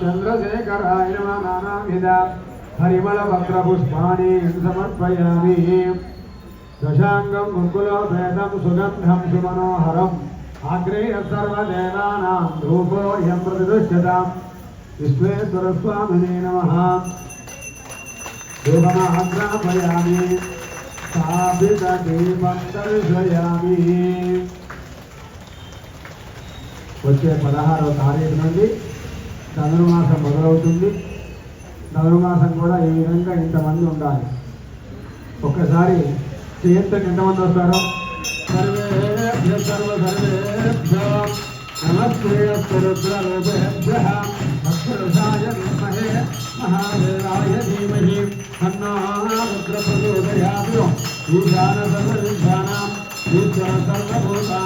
चंद्रशेखराय नमः नानाविध हरिमलपत्रपुष्पाणि समर्पयामि। दशाङ्गं मुकुलभेदं सुगन्धं सुमनोहरम् आग्रेयसर्वदेवानां धूपोऽयं प्रतिदृश्यताम् विश्वेश्वरस्वामिने नमः। धूपमाग्रापयामि स्थापितदीपं दर्शयामि। వచ్చే పదహారవ తారీఖు నుండి ధనుర్మాసం మొదలవుతుంది. ధనుర్మాసం కూడా ఈ విధంగా ఇంతమంది ఉండాలి. ఒక్కసారి చేయంతకు ఎంతమంది వస్తారో? సర్వే సర్వ సర్వేభ్య నమస్తే రుద్రరూపేభ్య భక్తురసాయ విద్మహే మహాదేవాయ ధీమహి. తన్నో ఈశ్వర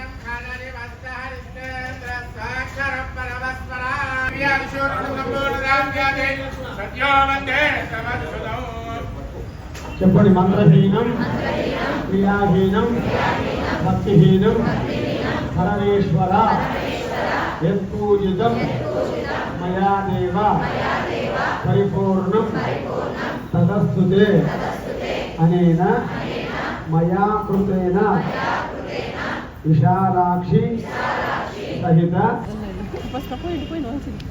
చెప్పండి మంత్రహీనం క్రియాహీనం భక్తిహీనం పరమేశ్వర యత్పూజితం మయా దేవ పరిపూర్ణం తదస్తుతే అనేన మయా కృతేన విశాలాక్షి సహిత não, assim.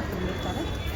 কত মিনিট